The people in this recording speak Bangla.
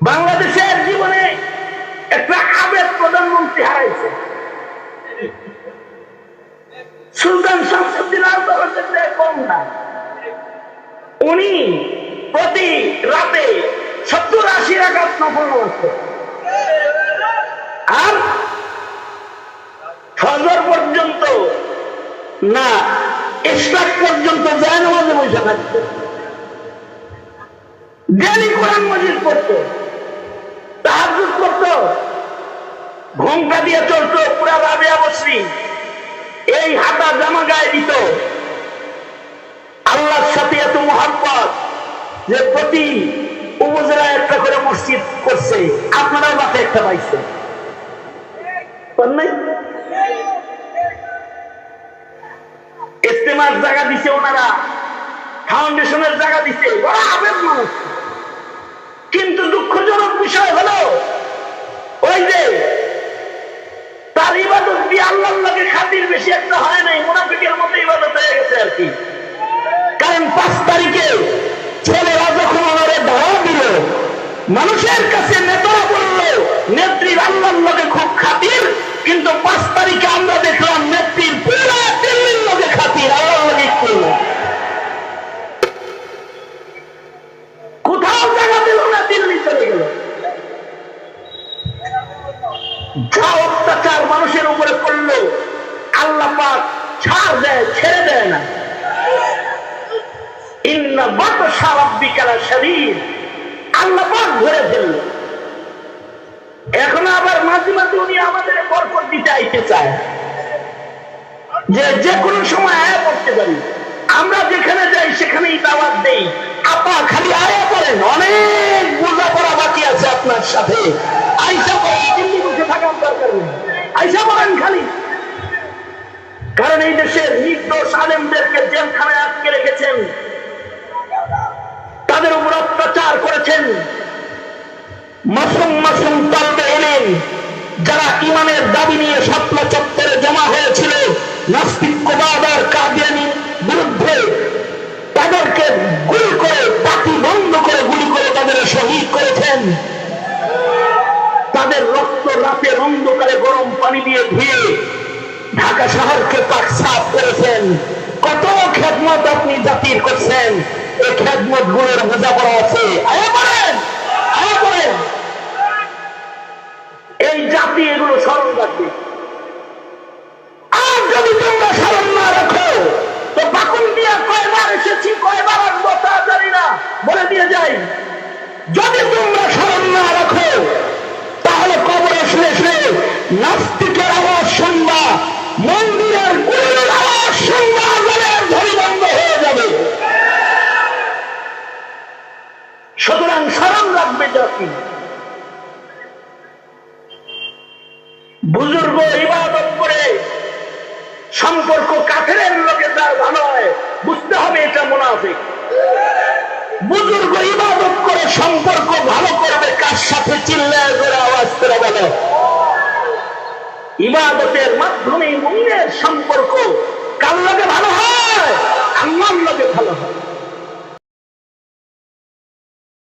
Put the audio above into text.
বাংলাদেশের জীবনে একটা আবেগ প্রধানমন্ত্রী হারাইছে। সুলতান শামসুদ্দিন উনি প্রতি রাতে সত্তর আশি রাখাত নফল আর ফজর পর্যন্ত না ইসলাম পর্যন্ত যায় নামাজে বসে থাকতো ডেলি কোরআন মজিদ করতো ঘোমটা দিয়ে চলতো পুরা রাবিয়া বসরি এই হাতা জামা গায়ে দিত। আল্লাহর সাথে এত মহাব্বত যে প্রতি উপজেলায় একটা করে মসজিদ করছে। আপনারাও মাঠে একটা পাইছে ইস্তেমার জায়গা দিছে ওনারা। ফাউন্ডেশনের জায়গা দিছে। বড় আবেগ কিন্তু দুঃখজনক বিষয় হলো ওই যে তার ইবাদত দিয়ে আল্লাহর লাগে খাতির বেশি একটা হয় নাই, মুনাফিকের মতো ইবাদত হয়ে গেছে আর কি। কারণ পাঁচ তারিখে ছেলেরা যখন ওনারে ধরা দিল, মানুষের কাছে নেতারা বলল নেত্রীর আল্লাহর লগে খুব খাতির, কিন্তু পাঁচ তারিখে আমরা দেখলাম নেত্রীর পুরা দিল্লির লগে খাতির, আল্লাহর লগে একটু কোথাও জায়গা দিল না, দিল্লি চলে গেল। যা অত্যাচার মানুষের উপরে করল আল্লাহ পাক ছাড় দেয়, ছেড়ে দেয় না। আমরা যেখানে যাই, সেখানেই দাওয়াত দেই। আপা খালি আয়া করেন, অনেক বোঝাপড়া বাকি আছে আপনার সাথে আইসা করেন দিল্লি বসে থাকার দরকার নেই আইসা বলেন খালি। কারণ এই দেশের নির্দোষ আলেমদেরকে জেলখানায় আটকে রেখেছেন। তাদের উপর অত্যাচার করেছেন। মাসুম মাসুম তালবে এলেন, যারা ইমানের দাবি নিয়ে পানি দিয়ে ধুয়ে ঢাকা শহরকে পাক সাফ করেছেন। কত খেদমত আপনি জাতির করছেন। এই খেদমতগুলোর বোঝা পড়া আছে। এই জাতি এগুলো স্মরণ রাখবে। আর যদি তোমরা স্মরণ না রাখো, তো বাকুন দিয়া কয়বার এসেছি, কয়বার আসব তা জানি না। বলে দিয়ে যাই। যদি তোমরা স্মরণ না রাখো বুজুর্গ ইবাদত করে সম্পর্ক কাফের লোকে তার ভালো হয়। বুঝতে হবে এটা মুনাফিক। বুজুর্গ ইবাদত করে সম্পর্ক ভালো করবে কার সাথে? চিল্লায় করে আওয়াজ করে ইবাদতের মাধ্যমে মুমিনের সম্পর্ক